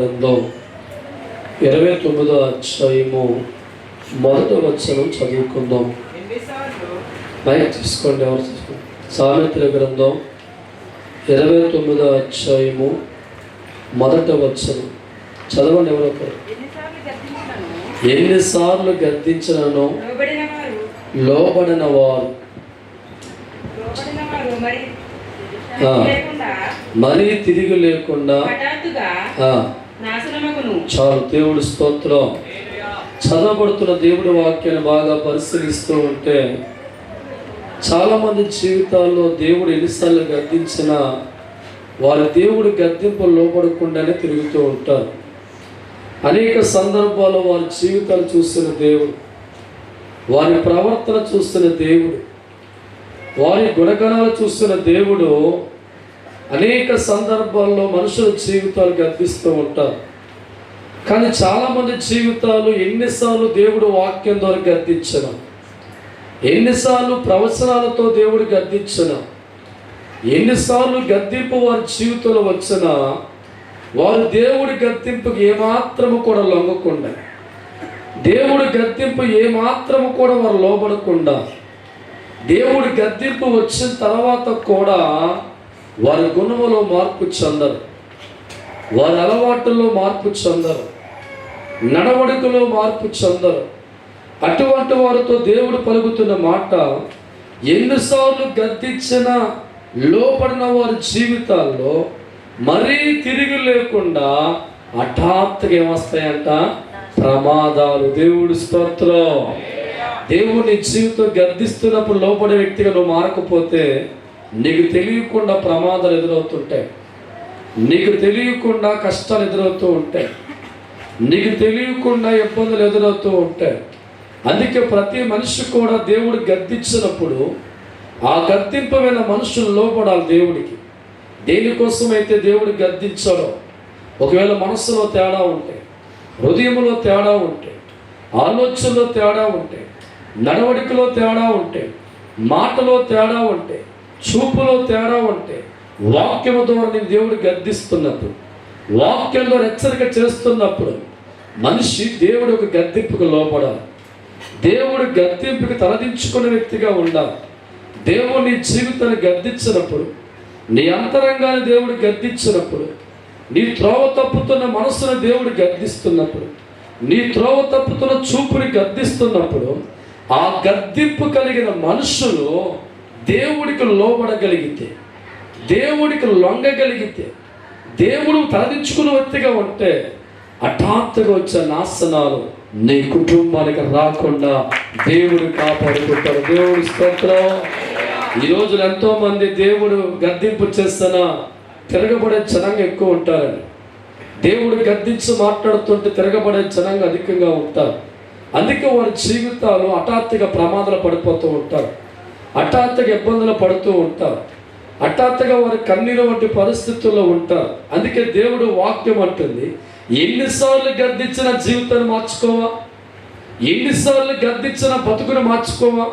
గ్రంథం ఇరవై తొమ్మిదో అధ్యాయము మొదట వచనం చదువుకుందాం. మైక్ తీసుకోండి ఎవరు తీసుకోండి? సామెతల గ్రంథం ఇరవై తొమ్మిదో అధ్యాయము మొదట వచనం. చదవండి ఎవరో ఎన్నిసార్లు గద్దించినను? లోబడిన వారు మరి తిరిగి లేకుండా చాలు దేవుడి స్తోత్రం. చదవబడుతున్న దేవుడి వాక్యాన్ని బాగా పరిశీలిస్తూ ఉంటే చాలామంది జీవితాల్లో దేవుడు ఎన్నిసార్లు గద్దించిన వారి దేవుడి గద్దింపు లోపడకుండానే తిరుగుతూ ఉంటారు. అనేక సందర్భాల్లో వారి జీవితాలు చూసిన దేవుడు వారి ప్రవర్తన చూస్తున్న దేవుడు వారి గుణగణాలు చూస్తున్న దేవుడు అనేక సందర్భాల్లో మనుషుల జీవితాలు గర్పిస్తూ ఉంటారు. కానీ చాలామంది జీవితాలు ఎన్నిసార్లు దేవుడు వాక్యం ద్వారా గద్దించిన ఎన్నిసార్లు ప్రవచనాలతో దేవుడు గద్దించిన ఎన్నిసార్లు గద్దింపు వారి జీవితంలో వచ్చినా వారు దేవుడి గద్దింపుకి ఏమాత్రము కూడా లొంగకుండా దేవుడి గద్దింపు ఏమాత్రము కూడా వారు లోబడకుండా దేవుడి గద్దింపు వచ్చిన తర్వాత కూడా వారి గుణములో మార్పు చెందరు. వారి అలవాటుల్లో మార్పు చెందరు. నడవడికలో మార్పు చెందరు. అటువంటి వారితో దేవుడు పలుకుతున్న మాట ఎన్నిసార్లు గద్దించిన లోపడిన వారి జీవితాల్లో మరీ తిరిగి లేకుండా హఠాత్తుగా ఏమొస్తాయంట? ప్రమాదాలు. దేవుడి స్తోత్రం. దేవుని జీవితం గద్దిస్తున్నప్పుడు లోపడే వ్యక్తిగా నువ్వు మారకపోతే నీకు తెలియకుండా ప్రమాదాలు ఎదురవుతుంటాయి. నీకు తెలియకుండా కష్టాలు ఎదురవుతూ ఉంటాయి. నీకు తెలియకుండా ఇబ్బందులు ఎదురవుతూ ఉంటాయి. అందుకే ప్రతి మనిషి కూడా దేవుడు గద్దించినప్పుడు ఆ గద్దింపమైన మనుషులు లోపడాలి దేవుడికి. దేనికోసమైతే దేవుడు గద్దించాడో ఒకవేళ మనస్సులో తేడా ఉంటే హృదయంలో తేడా ఉంటే ఆలోచనలో తేడా ఉంటే నడవడికలో తేడా ఉంటే మాటలో తేడా ఉంటే చూపులో తేడా ఉంటే వాక్యము ద్వారా నేను దేవుడు గద్దిస్తున్నప్పుడు వాక్యంలో హెచ్చరిక చేస్తున్నప్పుడు మనిషి దేవుడు ఒక గద్దెంపుకు లోపడాలి. దేవుడు గద్దెంపుకు తలదించుకునే వ్యక్తిగా ఉండాలి. దేవుడు నీ జీవితాన్ని గద్దించినప్పుడు నీ అంతరంగాన్ని దేవుడు గద్దించినప్పుడు నీ త్రోవ తప్పుతున్న మనస్సును దేవుడు గద్దిస్తున్నప్పుడు నీ త్రోవ తప్పుతున్న చూపుని గద్దిస్తున్నప్పుడు ఆ గద్దింపు కలిగిన మనుషులు దేవుడికి లోబడగలిగితే దేవుడికి లొంగగలిగితే దేవుడు తలదించుకుని వ్యక్తిగా ఉంటే హఠాత్తుగా వచ్చే నాశనాలు నీ కుటుంబానికి రాకుండా దేవుడు కాపాడుకుంటారు దేవుడి స్తోత్రం. ఈ రోజులు ఎంతో మంది దేవుడు గద్దింపు చేస్తున్న తిరగబడే జనంగా ఎక్కువ ఉంటారని. దేవుడు గద్దించి మాట్లాడుతుంటే తిరగబడే జనంగా అధికంగా ఉంటారు. అందుకే వారి జీవితాలు హఠాత్తుగా ప్రమాదాలు పడిపోతూ ఉంటారు. హఠాత్తుగా ఇబ్బందులు పడుతూ ఉంటారు. హఠాత్తుగా వారి కన్నీరు వంటి పరిస్థితుల్లో ఉంటారు. అందుకే దేవుడు వాక్యం అంటుంది ఎన్నిసార్లు గద్దించిన జీవితాన్ని మార్చుకోవా? ఎన్నిసార్లు గద్దించిన బతుకుని మార్చుకోవా?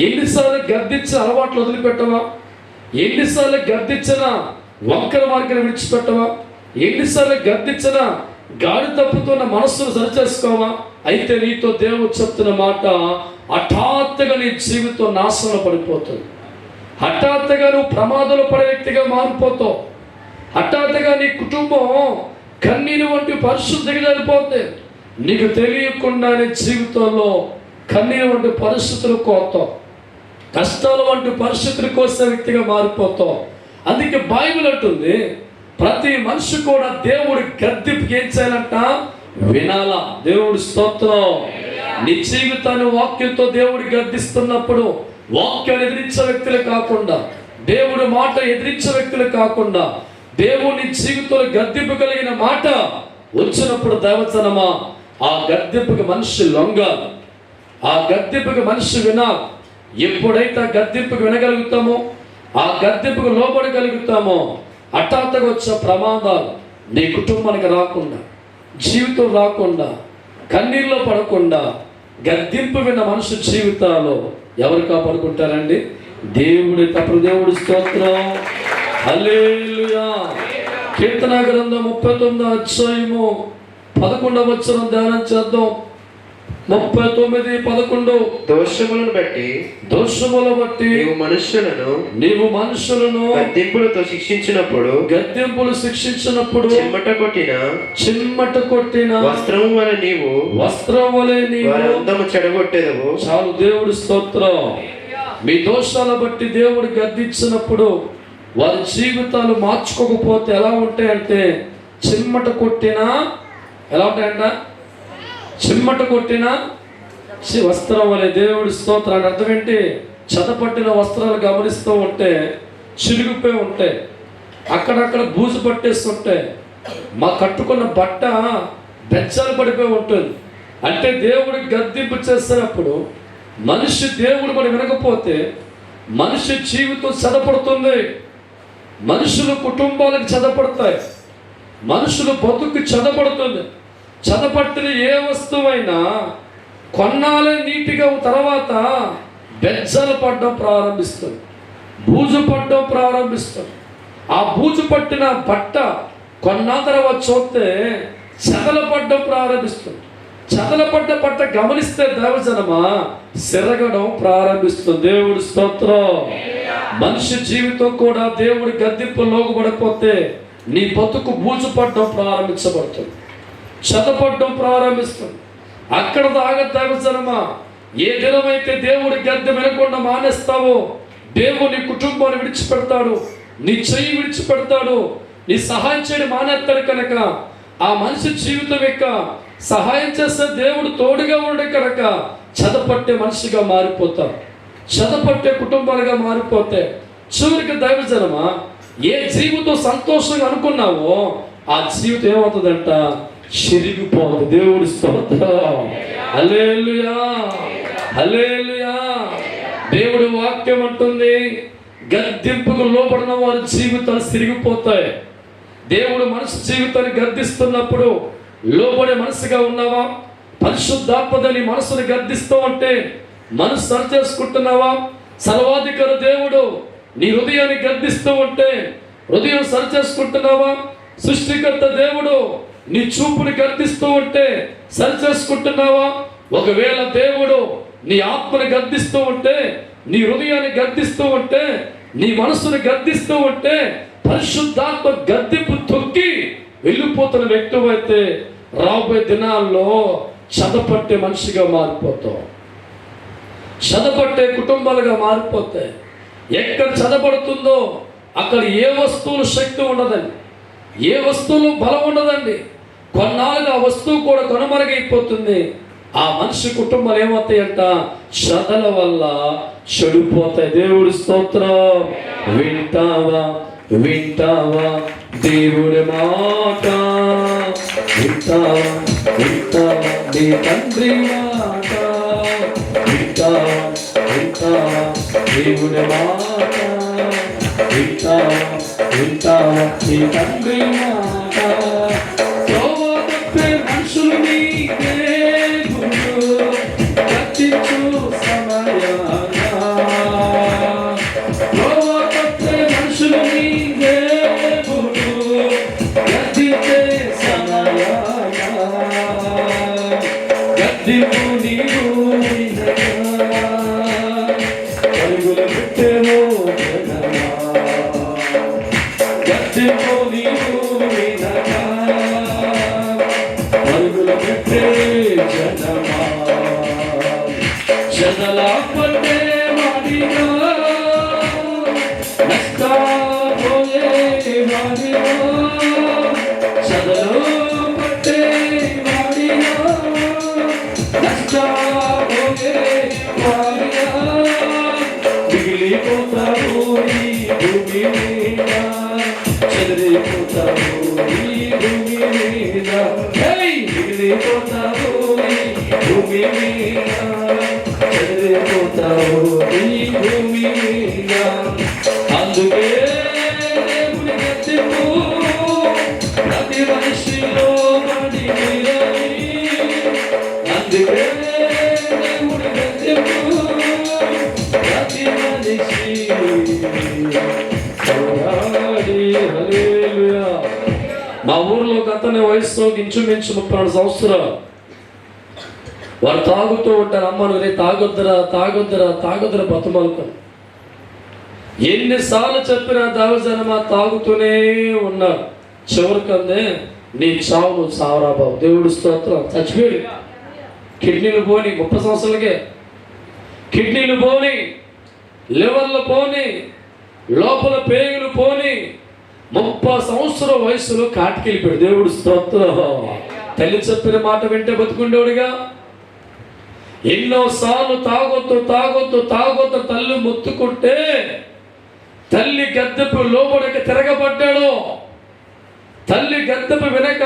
ఎన్నిసార్లు గద్దించిన అలవాట్లు వదిలిపెట్టవా? ఎన్నిసార్లు గద్దించిన వంకర మార్గం విడిచిపెట్టవా? ఎన్నిసార్లు గద్దించిన గాడి తప్పుతున్న మనస్సును సరిచేసుకోవా? అయితే నీతో దేవుడు చెప్తున్న మాట హఠాత్తుగా నీ జీవితం నాశనం పడిపోతుంది. హఠాత్తుగా నువ్వు ప్రమాదాలు పడే వ్యక్తిగా మారిపోతావు. హఠాత్తుగా నీ కుటుంబం కన్నీరు వంటి పరిస్థితికి వెళ్ళిపోతే నీకు తెలియకుండానే జీవితంలో కన్నీరు వంటి పరిస్థితులు కోతావు. కష్టాల వంటి పరిస్థితులు కోసే వ్యక్తిగా మారిపోతావు. అందుకే బైబిల్ అంటుంది ప్రతి మనిషి కూడా దేవుడు గద్దెకి ఏం చేయాలంట? వినాలా దేవుడు స్తోత్రం. నీ జీవితాన్ని వాక్యంతో దేవుడు గర్దిస్తున్నప్పుడు వాక్యాన్ని ఎదిరించే వ్యక్తులు కాకుండా దేవుడి మాట ఎదిరించే వ్యక్తులు కాకుండా దేవుని జీవితంలో గద్దెంపు కలిగిన మాట వచ్చినప్పుడు దేవతనమా ఆ గద్దెంపుకి మనిషి లొంగాలి. ఆ గద్దెంపుకి మనిషి వినా ఎప్పుడైతే ఆ గద్దెంపుకి వినగలుగుతామో ఆ గద్దెంపుకు లోపడగలుగుతామో హఠాత్తుగా వచ్చే ప్రమాదాలు నీ కుటుంబానికి రాకుండా జీవితం రాకుండా కన్నీళ్ళలో పడకుండా గద్దింపు విన్న మనుషు జీవితాలు ఎవరు కాపాడుకుంటారండి? దేవుడి తప్పుడు దేవుడి స్తోత్రం. హల్లెలూయా. కీర్తన గ్రంథం ముప్పై తొమ్మిదో అధ్యాయము పదకొండవ ధ్యానం చేద్దాం. ముప్పై తొమ్మిది పదకొండు. దోషములను బట్టి దోషముల బట్టి నీవు మనుష్యులను నీవు మనుషులను గద్దింపులతో శిక్షించినప్పుడు గద్దెంపులు శిక్షించినప్పుడు చెమట కొట్టిన చిమ్మట కొట్టిన వస్త్రము వల్ల నీవు వస్త్రం వలె నీవు అందము చెడగొట్టేదవు. చాలు దేవుడి స్తోత్రం. మీ దోషాల బట్టి దేవుడు గద్దించినప్పుడు వారి జీవితాలు మార్చుకోకపోతే ఎలా ఉంటాయంటే చిమ్మట కొట్టినా ఎలా ఉంటాయంట? చిమ్మట కొట్టిన వస్త్రం వలె దేవుడి స్తోత్రాన్ని అర్థం ఏంటి? చదపట్టిన వస్త్రాలు గమనిస్తూ ఉంటే చిరిగిపోయి ఉంటాయి అక్కడక్కడ బూజు పట్టేస్తుంటాయి మా కట్టుకున్న బట్ట బెచ్చలు పడిపోయి ఉంటుంది. అంటే దేవుడికి గద్దింపు చేస్తున్నప్పుడు మనిషి దేవుడు మనం వినకపోతే మనిషి జీవితం చదపడుతుంది. మనుషులు కుటుంబాలకు చదపడతాయి. మనుషులు బతుకు చదపడుతుంది. చదపట్టిన ఏ వస్తువైనా కొన్నాళ్ళే నీటిగా తర్వాత బెజ్జలు పడడం ప్రారంభిస్తుంది బూజు పడడం ప్రారంభిస్తుంది. ఆ బూజు పట్టిన బట్ట కొన్నా తర్వాత చూస్తే చెదల పడ్డం ప్రారంభిస్తుంది. చెదల పడ్డ పట్ట గమనిస్తే దేవజనమా సిరగడం ప్రారంభిస్తుంది. దేవుడి స్తోత్రం. మనిషి జీవితం కూడా దేవుడి గద్దెంపు లోగుపడిపోతే నీ బతుకు బూజు పడడం ప్రారంభించబడుతుంది. చదపడడం ప్రారంభిస్తుంది. అక్కడ దాగా దేవజనమా ఏ దినమైతే దేవుడి గద్దె వినకుండా మానేస్తావో దేవుడు నీ కుటుంబాన్ని విడిచిపెడతాడు నీ చెయ్యి విడిచిపెడతాడు నీ సహాయం చేయడం మానేస్తాడు కనుక ఆ మనిషి జీవితం యొక్క సహాయం చేస్తే దేవుడు తోడుగా ఉండే కనుక చదపట్టే మనిషిగా మారిపోతాం చదపట్టే కుటుంబాలుగా మారిపోతే చివరికి దైవజనమా ఏ జీవితం సంతోషంగా అనుకున్నావో ఆ జీవితం ఏమవుతుందంట? చిరిగిపోతుంది దేవుడు స్తోత్రం. హల్లెలూయా హల్లెలూయా. దేవుడి వాక్యం అంటుంది గద్దింపుకు లోపడిన వారి జీవితాలు సిరిగిపోతాయి. దేవుడు మనసు జీవితాన్ని గర్దిస్తున్నప్పుడు లోబడే మనసుగా ఉన్నావా? పరిశుద్ధాత్మదని మనసుని గర్దిస్తూ ఉంటే మనసు సరి చేసుకుంటున్నావా? సర్వాధికార దేవుడు నీ హృదయాన్ని గర్దిస్తూ ఉంటే హృదయం సరి చేసుకుంటున్నావా? సృష్టికర్త దేవుడు నీ చూపుని గర్దిస్తూ ఉంటే సరి చేసుకుంటున్నావా ఒకవేళ దేవుడు నీ ఆత్మని గద్దిస్తూ ఉంటే నీ హృదయాన్ని గర్దిస్తూ ఉంటే నీ మనసుని గర్దిస్తూ ఉంటే పరిశుద్ధాత్మ గద్దెపు తొక్కి వెళ్ళిపోతున్న వ్యక్తి అయితే రాబోయే దినాల్లో చదపట్టే మనిషిగా మారిపోతాం చదపట్టే కుటుంబాలుగా మారిపోతాయి. ఎక్కడ చదపడుతుందో అక్కడ ఏ వస్తువులు శక్తి ఉండదండి. ఏ వస్తువులు బలం ఉండదండి. కొన్నాళ్ళు ఆ వస్తువు కూడా కనుమరుగైపోతుంది. ఆ మనిషి కుటుంబాలు ఏమవుతాయంట? శ్రద్ధల వల్ల చెడిపోతాయి. దేవుడి స్తోత్రం. వింటావా? వింటావా? దేవుడి మాట. వింటావా? వింటావా? నీ తండ్రి మాట. వింటావా? వింటావా? దేవుడి మాట. వింటావా? వింటావా? నీ తండ్రి మాట. గద్దింపు పోరాడి హల్లెలూయా అతని వయసు ఇంచుమించు ముప్పై రెండు సంవత్సరాలు వారు తాగుతూ ఉంటారు అమ్మను రే తాగొద్దురా తాగొద్దురా తాగొద్దురా బతుమలుకొని ఎన్నిసార్లు చెప్పినా దావజనమా తాగుతూనే ఉన్నారు. చివరికందే నీ చావు నువ్వు బాబు దేవుడు స్తోత్రం చచ్చిపోయి కిడ్నీలు పోని ముప్పై సంవత్సరాలకే. కిడ్నీలు పోని లివర్లు పోని లోపల పేగులు పోని ముప్పై సంవత్సరం వయసులో కాటికెళ్ళిపోయాడు దేవుడు స్తోత్రం. తల్లి చెప్పిన మాట వింటే బతుకుండేవుడిగా. ఎన్నోసార్లు తాగొద్దు తాగొద్దు తాగొద్దు తల్లి మొత్తుకుంటే తల్లి గద్దెపు లోబడక తిరగబడ్డాడు. తల్లి గద్దెపు వెనక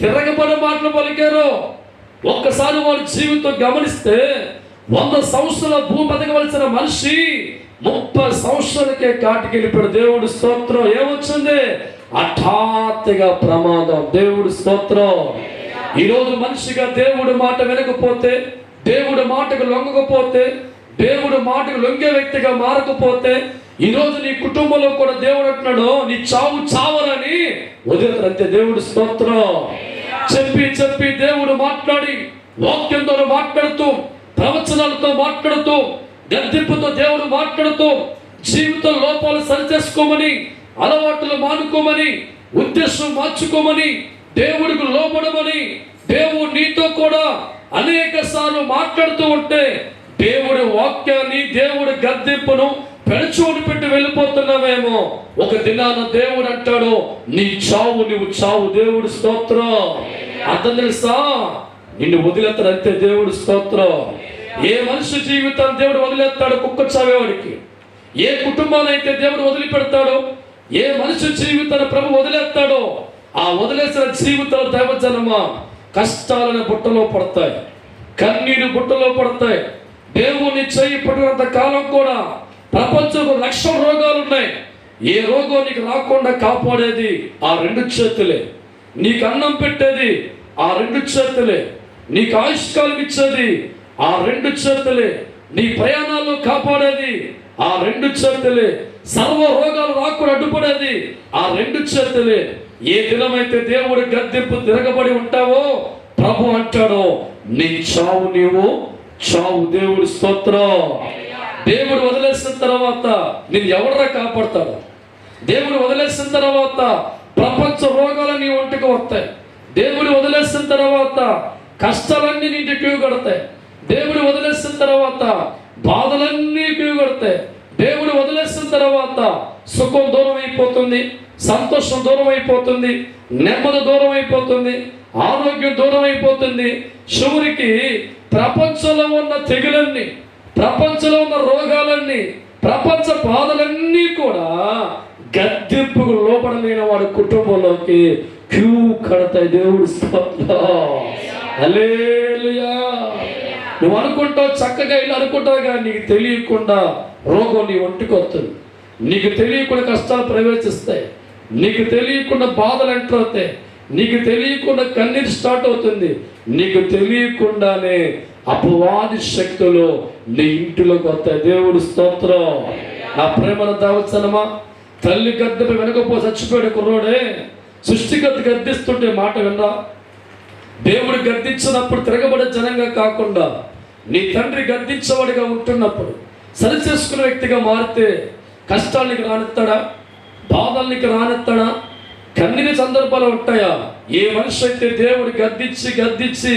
తిరగబడి మాటలు పలికారు. ఒక్కసారి వారి జీవితం గమనిస్తే వంద సంవత్సరాల భూమి బతకవలసిన మనిషి ముప్పై సంవత్సరాలకే కాటికెళ్ళిపోయాడు దేవుడు స్తోత్రం. ఏమొచ్చింది? హఠాత్తుగా ప్రమాదం. దేవుడు స్తోత్రం. ఈరోజు మనిషిగా దేవుడు మాట వినకపోతే దేవుడు మాటకు లొంగకపోతే దేవుడు మాటకు లొంగే వ్యక్తిగా మారకపోతే ఈరోజు నీ కుటుంబంలో కూడా దేవుడు అంటున్నాడు నీ చావు చావరని వదిలేతారు అంతే దేవుడు స్తోత్రం. చెప్పి చెప్పి దేవుడు మాట్లాడి వాక్యంతో మాట్లాడుతూ ప్రవచనాలతో మాట్లాడుతూ గద్దెంపుతో దేవుడు మాట్లాడుతూ జీవితం లోపాలు సరిచేసుకోమని అలవాట్లు మానుకోమని ఉద్దేశం మార్చుకోమని దేవుడికి లోపడమని దేవుడు నీతో కూడా అనేక సార్లు మాట్లాడుతూ ఉంటే దేవుడి వాక్యాన్ని దేవుడి గద్దెంపును పెడచోటు పెట్టి వెళ్ళిపోతున్నావేమో. ఒక దినాన దేవుడు అంటాడు నీ చావు నువ్వు చావు దేవుడు స్తోత్రం. అర్థం తెలుసా? నిన్ను వదిలేస్తాడు అంతే దేవుడు స్తోత్రం. ఏ మనిషి జీవితాన్ని దేవుడు వదిలేస్తాడు కుక్క చావేవాడికి ఏ కుటుంబాలైతే దేవుడు వదిలిపెడతాడో ఏ మనిషి జీవితాన్ని ప్రభు వదిలేస్తాడో ఆ వదిలేసిన జీవితాలు దైవజనమా? కష్టాలను బుట్టలో పడతాయి. కన్నీరు బుట్టలో పడతాయి. దేవుని చేయి పడినంత కాలం కూడా ప్రపంచంలో లక్ష రోగాలు ఉన్నాయి ఏ రోగం నీకు రాకుండా కాపాడేది ఆ రెండు చేతులే. నీకు అన్నం పెట్టేది ఆ రెండు చేతులే. నీకు ఆయుష్కాలం ఇచ్చేది ఆ రెండు చేతులే. నీ ప్రయాణాల్లో కాపాడేది ఆ రెండు చేతులే. సర్వ రోగాలు రాకుండా అడ్డుపడేది ఆ రెండు చేతులే. ఏ దినమైతే దేవుడి గద్దెంపు తిరగబడి ఉంటావో ప్రభు అంటాడు నీ చావు నీవు చావు దేవుడి స్తోత్రం. దేవుడు వదిలేసిన తర్వాత నేను ఎవడరా కాపాడతాడు? దేవుడు వదిలేసిన తర్వాత ప్రపంచ రోగాలు నీ ఒంటికి వస్తాయి. దేవుడు వదిలేసిన తర్వాత కష్టాలన్నీ నీటి కడతాయి. దేవుడు వదిలేసిన తర్వాత బాధలన్నీ కడతాయి. దేవుడు వదిలేసిన తర్వాత సుఖం దూరం అయిపోతుంది సంతోషం దూరం అయిపోతుంది నెమ్మది దూరం అయిపోతుంది ఆరోగ్యం దూరం అయిపోతుంది శివునికి ప్రపంచంలో ఉన్న తెగులన్నీ ప్రపంచంలో ఉన్న రోగాలన్నీ ప్రపంచ బాధలన్నీ కూడా గద్దెంపుకు లోపడలేని వాడి కుటుంబంలోకి క్యూ కడతాయి దేవుడు స్తోత్రం. నువ్వు అనుకుంటావు చక్కగా ఇలా అనుకుంటావు కానీ నీకు తెలియకుండా రోగం నీ ఒంటికి వస్తుంది. నీకు తెలియకుండా కష్టాలు ప్రవేశిస్తాయి. నీకు తెలియకుండా బాధలు ఎంటర్ అవుతాయి. నీకు తెలియకుండా కన్నీరు స్టార్ట్ అవుతుంది. నీకు తెలియకుండానే అపవాది శక్తులు నీ ఇంటిలోకి వస్తాయి. దేవుడు స్తోత్రం. నా ప్రేమను దావచ్చనమా తల్లి గద్దెపై వెనకపో చచ్చిపోయాడు కుర్రోడే సృష్టికర్త గద్దిస్తుంటే మాట వినరా? దేవుడు గద్దించినప్పుడు తిరగబడే జనంగా కాకుండా నీ తండ్రి గద్దించేవాడిగా ఉంటున్నప్పుడు సరి చేసుకునే వ్యక్తిగా మారితే కష్టాలకి రానిస్తాడా బాధలకి రానిస్తాడా కన్నీని సందర్భాలు ఉంటాయా? ఏ మనిషి అయితే దేవుడు గద్దించి గద్దించి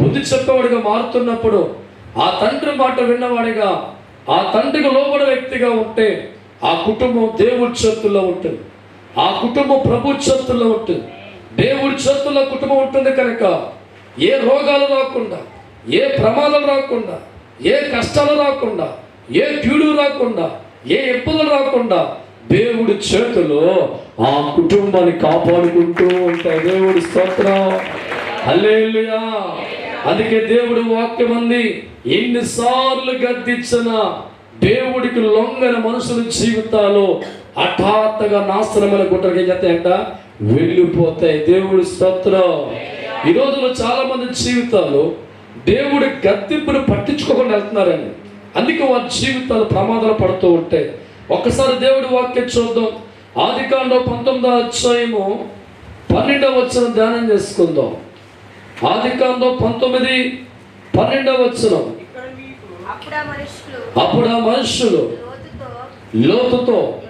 బుద్ధి చెప్పేవాడిగా మారుతున్నప్పుడు ఆ తండ్రి మాట విన్నవాడిగా ఆ తండ్రికి లోబడే వ్యక్తిగా ఉంటే ఆ కుటుంబం దేవుడి చేతుల్లో ఉంటుంది. ఆ కుటుంబం ప్రభు చేతుల్లో ఉంటుంది. దేవుడి చేతుల్లో కుటుంబం ఉంటుంది కనుక ఏ రోగాలు రాకుండా ఏ ప్రమాదాలు రాకుండా ఏ కష్టాలు రాకుండా ఏ కీడు రాకుండా ఏ ఇబ్బందులు రాకుండా దేవుడి చేతిలో ఆ కుటుంబాన్ని కాపాడుకుంటూ ఉంటాయి. దేవుడి స్తోత్రం. హల్లెలూయా. అందుకే దేవుడు వాక్యం అంది ఎన్నిసార్లు గద్దించిన దేవుడికి లొంగన మనుషుల జీవితాలు హఠాత్తుగా నాశనమైన గుట్టకి ఏం వెళ్ళిపోతాయి. దేవుడి స్తోత్రం. ఈ రోజుల్లో చాలా మంది జీవితాలు దేవుడి గద్దింపును పట్టించుకోకుండా వెళ్తున్నారండి. అందుకే వారి జీవితాలు ప్రమాదాలు పడుతూ ఉంటాయి. ఒక్కసారి దేవుడి వాక్యం చూద్దాం. ఆది కాండం పంతొమ్మిదో అధ్యాయము పన్నెండవ వచ్చిన ధ్యానం చేసుకుందాం. ఆది కాండం పంతొమ్మిది పన్నెండవ వచ్చిన అప్పుడు ఆ మనుషులు లోతుతో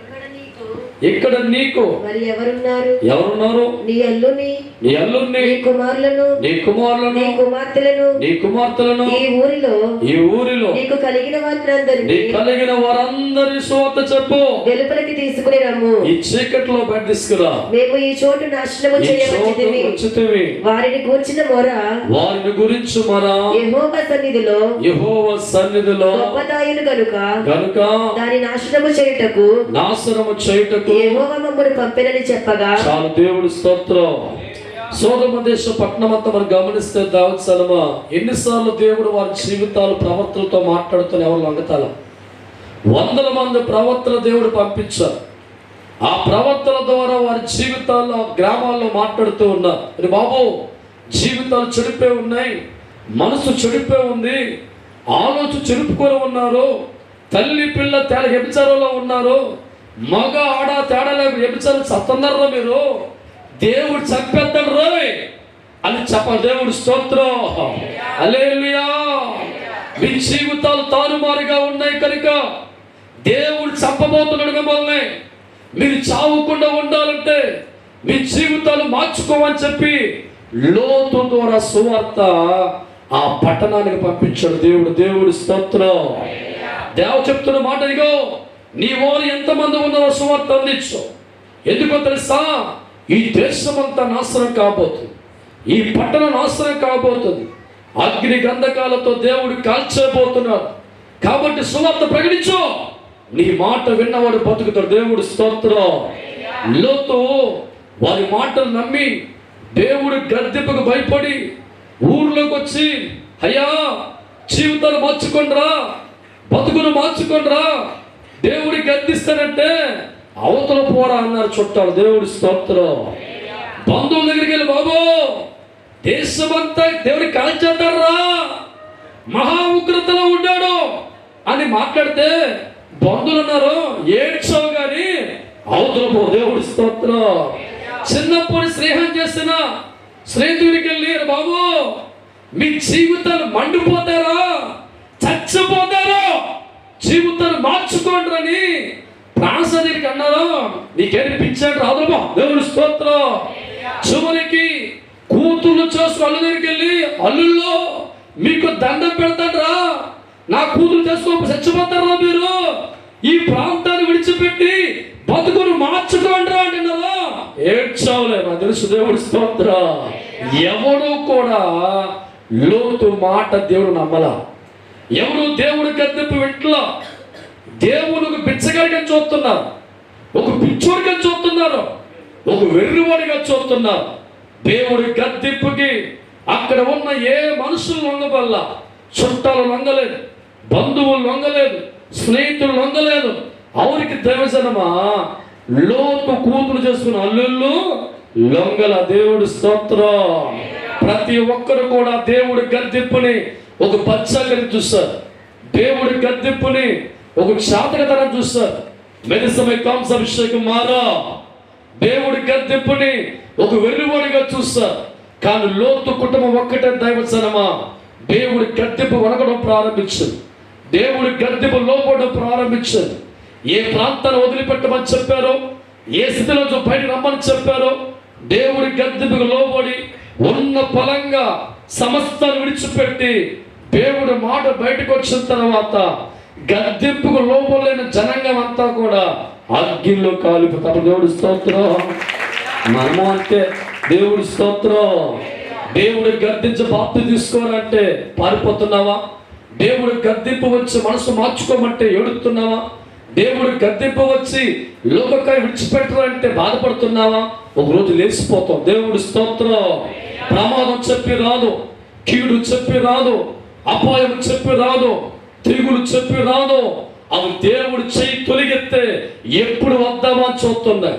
ఇక్కడ నీకు? మరి ఎవరున్నారు? ఎవరున్నారు? నీ అల్లుని నీ అల్లుణ్ణి నీ కుమారులను నీ కుమారులను నీ కుమార్తెలను నీ కుమార్తెలను ఈ ఊరిలో ఈ ఊరిలో నీకు కలిగిన నీ వారందరినీ కలిగిన వారందరి సోత చెప్పు. వెలుపలికి తీసుకుని రమ్ము. ఈ చీకట్లో బయట తీసుకురా. మేము ఈ చోటు నాశనము చేయవచ్చితిమి. వారిని కూర్చిన మొర వారిని గురించి మన యెహోవ సన్నిధిలో యెహోవ సన్నిధిలో గొప్పదాయులు కనుక గనుక దాని నాశనము చేయుటకు నాశనము చేయుటకు యెహోవ మమ్మను పంపినని చెప్పగా చాలు దేవుడి స్తోత్రం. సోదమ దేశ పట్టణం అంతా మనం గమనిస్తే దావత్ సలమ ఎన్నిసార్లు దేవుడు వారి జీవితాలు ప్రవర్తనతో మాట్లాడుతున్న ఎవరు లొంగతాల? వందల మంది ప్రవర్తన దేవుడు పంపించారు. ఆ ప్రవర్తన ద్వారా వారి జీవితాల్లో ఆ గ్రామాల్లో మాట్లాడుతూ ఉన్నారు. "అరే బాబు జీవితాలు చెడిపోయి ఉన్నాయి మనసు చెడిపోయి ఉంది ఆలోచన చెడుపుకొని ఉన్నారు తల్లి పిల్ల తేడా వ్యభిచారంలో ఉన్నారు మగ ఆడ తేడాలో వ్యభిచారం సత్తన్నారా మీరు. దేవుడు చంపేస్తాడు రోయ్ అని చెప్ప దేవుడు స్తోత్రం. అలేలుయా మీ జీవితాలు తారుమారుగా ఉన్నాయి కనుక దేవుడు చంపబోతున్నాడు మిమ్మల్ని. మీరు చావకుండా ఉండాలంటే మీ జీవితాలు మార్చుకోమని చెప్పి లోతు ద్వారా సువార్త ఆ పట్టణానికి పంపించాడు దేవుడు. దేవుడు స్తోత్రం. దేవ చెప్తున్న మాట ఇగో. నీ వారు ఎంతమంది ఉన్నారో సువార్త అందించు. ఎందుకో తెలుసా? ఈ దేశమంతా నాశనం కాబోతుంది. ఈ పట్టణం నాశనం కాబోతుంది. అగ్ని గంధకాలతో దేవుడు కాల్చబోతున్నాడు కాబట్టి సువార్త ప్రకటించు. నీ మాట విన్నవాడు బతుకుతాడు. దేవుడు స్తోత్రం. లోతో వారి మాటలు నమ్మి దేవుడు గద్దెపకు భయపడి ఊర్లోకి వచ్చి అయ్యా జీవితాలు మార్చుకోండిరా బతుకును మార్చుకోండిరా దేవుడి గద్దిస్తానంటే అవతల పోరా అన్నారు చుట్టాలు. దేవుడి స్తోత్రం. బంధువుల దగ్గరికి వెళ్ళి బాబు దేశమంతా దేవుడి కాల్చేద్దారా మహా ఉగ్రతలో ఉన్నాడు. అని మాట్లాడితే బంధువులు అన్నారు ఏడ్చావు గాని అవతల పో. దేవుడి స్తోత్రం. చిన్నప్పుడు స్నేహం చేసిన స్నేహితుడికి వెళ్ళి బాబు మీ జీవితాలు మండిపోతారా? చచ్చిపోతారు? జీవితాన్ని మార్చుకోండి అని ప్రాణసరికి అన్నారు నీకేనిపించాడు రాదు దేవుడి స్తోత్రం. చివరికి కూతుళ్ళు చేస్తూ అల్లు దగ్గరికి వెళ్ళి అల్లుల్లో మీకు దండం పెడతాడరా. నా కూతురు చేసుకో చచ్చిపోతారా మీరు. ఈ ప్రాంతాన్ని విడిచిపెట్టి బతుకును మార్చుకోండి అంటున్నారా. ఏడ్చావులే నా తెలుసు దేవుడి స్తోత్ర. ఎవడు కూడా లోతు మాట దేవుడు నమ్మలా. ఎవరు దేవుడి గద్దెప్పు వింటలా? దేవునికి బిచ్చగాడిగా చూస్తున్నారు. ఒక పిచ్చోడిగా చూస్తున్నారు. ఒక వెర్రివాడిగా చూస్తున్నారు. దేవుడి గద్దెప్పుకి అక్కడ ఉన్న ఏ మనుషులు లొంగబల్ల? చుట్టాలు లొంగలేదు. బంధువులు లొంగలేదు. స్నేహితులు లొంగలేదు. అవునికి దైవజనమా? లోతు కూతురు చేసుకున్న అల్లుళ్ళు లొంగల దేవుడు స్తోత్రం. ప్రతి ఒక్కరు కూడా దేవుడి గద్దెప్పుని ఒక పచ్చకని చూస్తారు. దేవుడి గద్దెప్పుని ఒక క్షాతకతనం చూస్తారు. మెదిసమై కాంసాభిషేకం మారా. దేవుడి గద్దెప్పుని ఒక వెలువడిగా చూస్తారు. కానీ లోతు కుటుంబం ఒక్కటే దైవసనమా దేవుడి గద్దెపు వనకడం ప్రారంభించదు. దేవుడి గద్దెపు లోపడడం ప్రారంభించదు. ఏ ప్రాంతాన్ని వదిలిపెట్టమని చెప్పారో? ఏ స్థితిలో బయట రమ్మని చెప్పారో? దేవుడి గద్దెపుకు లోబడి ఉన్న ఫలంగా సమస్తాన్ని విడిచిపెట్టి దేవుడు మాట బయటకు వచ్చిన తర్వాత గద్దెంపుకు లోపలేని జనంగం అంతా కూడా అగ్గిలో కాలిపోతారు. దేవుడి స్తోత్రం. మనము అంటే దేవుడి స్తోత్రం. దేవుడు గద్దించి బాప్తి తీసుకోవాలంటే పారిపోతున్నావా? దేవుడి గద్దింపు వచ్చి మనసు మార్చుకోమంటే ఏడుతున్నావా? దేవుడు గద్దెంపు వచ్చి లోకకాయ విడిచిపెట్టాలంటే బాధపడుతున్నావా? ఒకరోజు లేచిపోతాం. దేవుడి స్తోత్రం. ప్రమాదం చెప్పి రాదు. కీడు చెప్పి రాదు. అపాయం చెప్పి రాదు తిరుగులు చెప్పి రాదు. అవి దేవుడు చేయి తొలగెత్తే ఎప్పుడు వద్దామా అని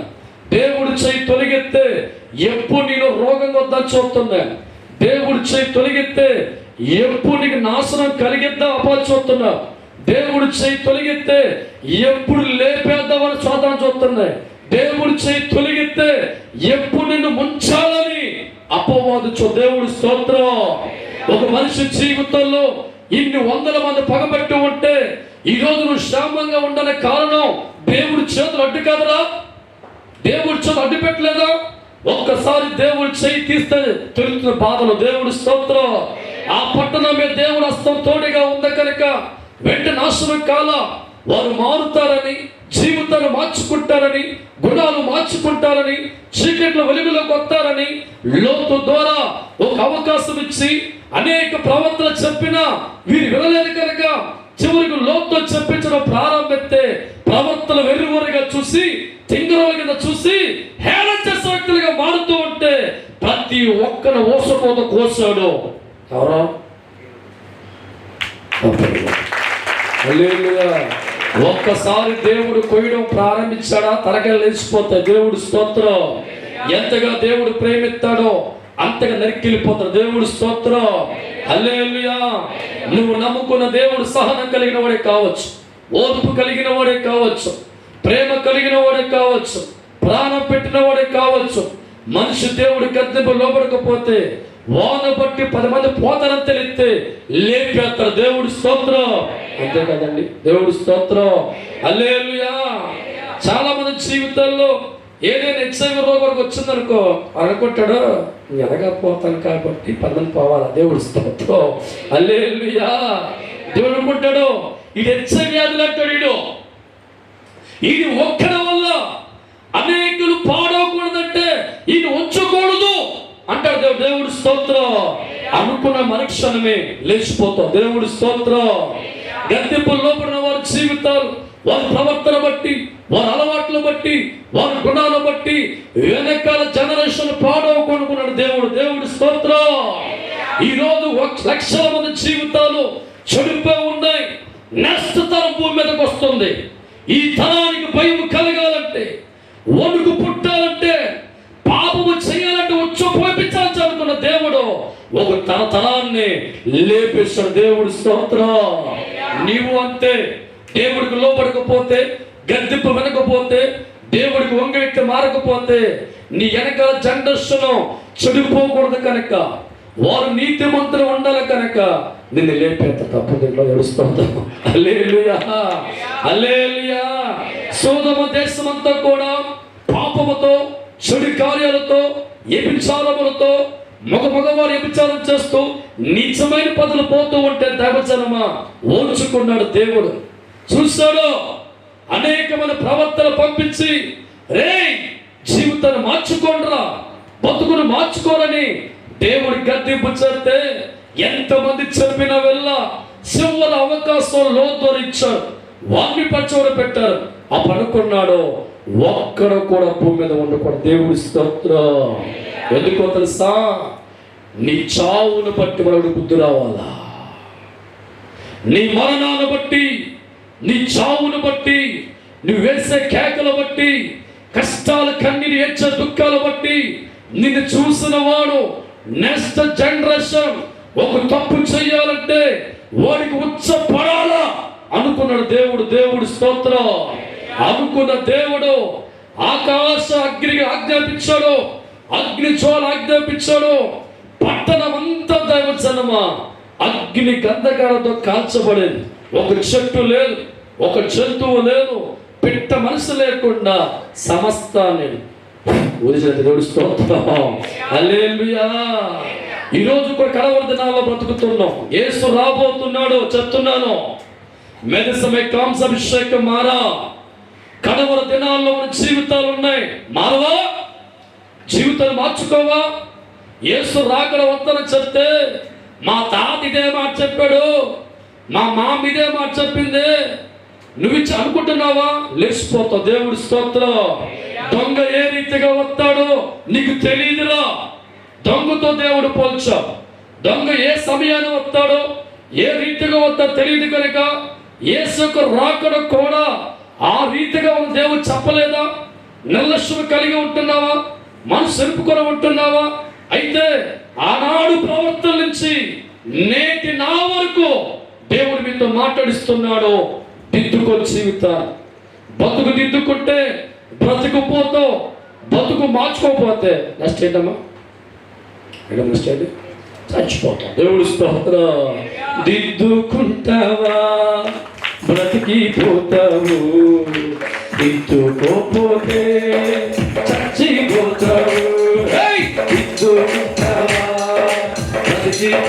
దేవుడు చేయి తొలగెత్తే ఎప్పుడు నీకు రోగం వద్దా చూస్తున్నా దేవుడు చేయి తొలగెత్తే ఎప్పుడు నీకు నాశనం కలిగిద్దా అపా చూస్తున్నా దేవుడు చేయి తొలగెత్తే ఎప్పుడు లేపేద్దామని చూద్దాం చూస్తున్నాయి దేవుడు చేయి తొలగితే ఎప్పుడు నిన్ను ముంచాలని అపవాదించు దేవుడు స్తోత్రం. ఒక మనిషి జీవితంలో ఇన్ని వందల మంది పగబెట్టి ఉంటే ఈ రోజు నువ్వు క్షేమంగా ఉండని కారణం దేవుడి చేతులు అడ్డు కదరా? దేవుడి చేతులు అడ్డు పెట్టలేదా? ఒక్కసారి దేవుడు చేయి తీస్తే తొలుతున్న బాధలు. దేవుడి స్తోత్రం. ఆ పట్టణమే దేవుడు హస్తం తోడుగా ఉంది కనుక వెంట నాశనం కాల. వారు మారుతారని జీవితాలు మార్చుకుంటారని గుణాలు మార్చుకుంటారని చీకట్ల వెలుగులోకి వస్తారని లోతు ద్వారా ఒక అవకాశం ఇచ్చి అనేక ప్రవర్తన చెప్పినా వీరు వినలేదు కనుక చివరికి లోతో చెప్పించడం ప్రారంభిస్తే ప్రవర్తన వెర్రివరిగా చూసి తింగరోల కింద చూసి హేళన చేసే వ్యక్తులుగా మారుతూ ఉంటే ప్రతి ఒక్కరు ఓసపోత కోసాడు. ఎవరో? ఒక్కసారి దేవుడు కొయ్యడం ప్రారంభించాడా? తరగతి లేచిపోతాయి. దేవుడు స్తోత్రం. ఎంతగా దేవుడు ప్రేమిస్తాడో అంతగా నరికెళ్ళిపోతాడు దేవుడు స్తోత్రం. హల్లెలూయా. నువ్వు నమ్ముకున్న దేవుడు సహనం కలిగిన వాడే కావచ్చు. ఓర్పు కలిగిన వాడే కావచ్చు. ప్రేమ కలిగిన వాడే కావచ్చు. ప్రాణం పెట్టిన వాడే కావచ్చు. మనిషి దేవుడి గద్దెంపు లోపడకపోతే వాన బట్టి పది మంది పోతారని తెలిస్తే లేపేస్తారు. దేవుడి స్తోత్రం. అంతే కదండి. దేవుడి స్తోత్రం. అల్లేలుయా చాలా మంది జీవితాల్లో ఏదైనా హెచ్ఐవి రోగం వచ్చిందనుకో అనుకుంటాడో ఎనగపోతాను కాబట్టి పనులు పోవాలా. దేవుడు స్తోత్రం. అల్లేలుయా దేవుడు అనుకుంటాడు ఇది హెచ్ఐవి వ్యాధులు అంటాడు వీడు ఇది ఒక్కడి వల్ల అనేకులు పాడవకూడదంటే ఇది ఉంచకూడదు. అంటాడు దేవుడు. దేవుడి స్తోత్రం. అనుకున్న మరుక్షణమే లేచిపోతాం దేవుడి స్తోత్రం. గద్దెంపు లోపడిన వారి జీవితాలు వారి ప్రవర్తన బట్టి వారి అలవాట్లు బట్టి వారి గుణాలు బట్టి వెనకాల జనరేషన్ పాడవకూడకున్నాడు దేవుడు. దేవుడి స్తోత్రం. ఈ రోజు ఒక లక్షల మంది జీవితాలు చెడిపోయి ఉన్నాయి. నెక్స్ట్ తరం భూమి మీదకి వస్తుంది. ఈ తరానికి భయం కలగాలంటే వణుకు పుట్టాలంటే పాపము చేయాలంటే వచ్చి పోయించాలని అనుకున్న దేవుడు ఒక తన తరాన్ని లేపిస్తాడు దేవుడు స్తోత్రం. నీవు అంతే. దేవుడికి లోపడకపోతే గద్దెప్పు వినకపోతే దేవుడికి వంగెట్టి మారకపోతే నీ వెనకాల జండస్సును చెడిపోకూడదు కనుక వారు నీతి మంత్రం ఉండాలి కనుక నిన్ను లేపేంత తప్పు దీంట్లో ఏడుస్తుంటాం అల్లేలుయా అల్లేలుయా సోదమ దేశమంతా కూడా పాపముతో చెడు కార్యాలతో ఎపిచారములతో మగ మగవారు ఎపిచారం చేస్తూ నీచమైన పదులు పోతూ ఉంటే దేవజనమా ఓర్చుకున్నాడు దేవుడు. చూశాడు అనేకమైన ప్రవర్తన పంపించి రే జీవితాన్ని మార్చుకోండిరా బతుకును మార్చుకోరని దేవుడి గద్దెంపు చేస్తే ఎంతమంది చెప్పిన వెళ్ళ చివరి అవకాశం లోతో ఇచ్చారు వారిని పచ్చోడ పెట్టారు ఆ పడుకున్నాడో ఒక్కడ కూడా భూమి మీద ఉండకూడదు దేవుడి స్తోత్రం ఎందుకో తెలుసా? నీ చావును బట్టి మనకు బుద్ధి రావాలా? నీ మరణాన్ని బట్టి నీ చావును బట్టి నువ్వు వేసే కేకలు బట్టి కష్టాలు కన్నీరు ఏడ్చే దుఃఖాలు బట్టి నిన్ను చూసిన వాడు నెక్స్ట్ జనరేషన్ ఒక తప్పు చెయ్యాలంటే వాడికి ఉచ్చ పడాలా అనుకున్నాడు దేవుడు. దేవుడు స్తోత్రం. అనుకున్న దేవుడు ఆకాశ అగ్నికి ఆజ్ఞాపించాడు అగ్ని చోళ ఆజ్ఞాపించాడు. పట్టణం అంతా దైవజనమా? అగ్ని గంధకాలతో కాల్చబడేది. ఒక చెట్టు లేదు ఒక జంతువు లేదు పిట్ట మనసు లేకుండా సమస్తాన్ని ఊరిసిన దేవుడి స్తోత్రం ఈ రోజు కూడా కడవర దినాల్లో బ్రతుకుతున్నాం. ఏసు రాబోతున్నాడు చెప్తున్నాను. మెదసమే కాంసాభిషేకం మారా. కడవర దినాల్లో మన జీవితాలు ఉన్నాయి. మారవా? జీవితాలు మార్చుకోవా? యేసు రాకడ వద్దన చెప్తే మా తాత ఇదే మాట చెప్పాడు. మా మీదే మాట చెప్పింది. నువ్వు ఇచ్చి అనుకుంటున్నావా? లేచిపోతావు దేవుడి స్తోత్రం. దొంగ ఏ రీతిగా వస్తాడో నీకు తెలియదురా. దొంగతో దేవుడు పోల్చా. దొంగ ఏ సమయాన్ని వస్తాడో ఏ రీతిగా వస్తా తెలియదు కనుక యేసుకు రాకడ కూడా ఆ రీతిగా ఉన్న దేవుడు చెప్పలేదా? నిర్లక్ష్యం కలిగి ఉంటున్నావా? మనసు ఎరుపుకొని ఉంటున్నావా? అయితే ఆనాడు ప్రవర్తన నుంచి నేటి నా వరకు దేవుడు మీతో మాట్లాడిస్తున్నాడు దిద్దుకో జీవితాన్ని బతుకు దిద్దుకుంటే బ్రతుకుపోతావు బతుకు మార్చుకోకపోతే నెక్స్ట్ ఏంటమ్మా? మేడం నెక్స్ట్ ఏంటి? చచ్చిపోతాం. దేవుడు స్తోత్ర. దిద్దుకుంటావా? బ్రతికిపోతావు. దిద్దుకోపోతే చచ్చిపోతావు! దిద్దుకుంటావా? బ్రతికిపోతావు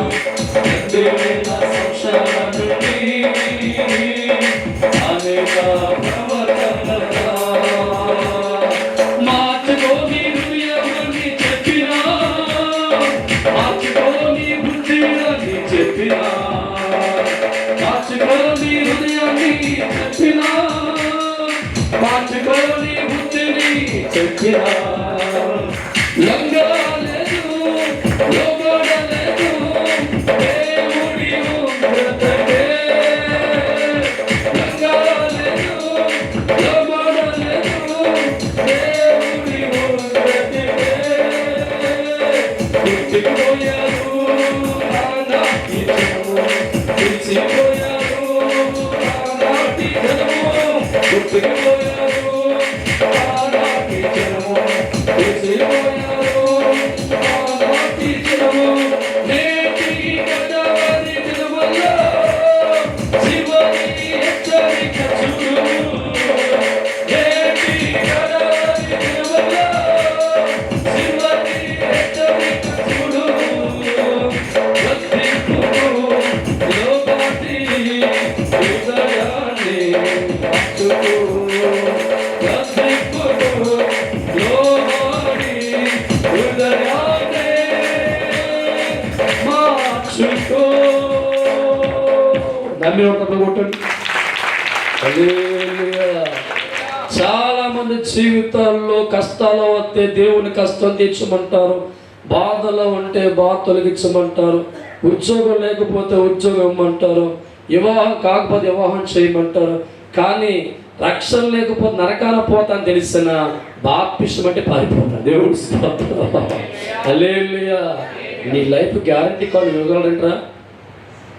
రెండు వేల సంవత్సరాల నుండి అనేక ప్రవర్తన మార్చుకోని హృదయాన్ని చెప్పినా మార్చుకోని బుద్ధి అని చెప్పినా మార్చుకోని హృదయాన్ని చెప్పినా మార్చుకోని బుద్ధిని చెప్పినా లంగలేదు లోబడలేదు Thank you. చాలా మంది జీవితాల్లో కష్టాలు వస్తే దేవుని కష్టం తీర్చమంటారు. బాధలు ఉంటే బాధ తొలగించమంటారు ఉద్యోగం లేకపోతే ఉద్యోగం ఇవ్వమంటారు. వివాహం కాకపోతే వివాహం చేయమంటారు. కానీ రక్షణ లేకపోతే నరకాల పోతా అని తెలిసిన బాప్టిష్టం అంటే పారిపోతాను దేవుడు స్తోత్రం. నీ లైఫ్ గ్యారంటీ కాదు. ఇవ్వగలరంటరా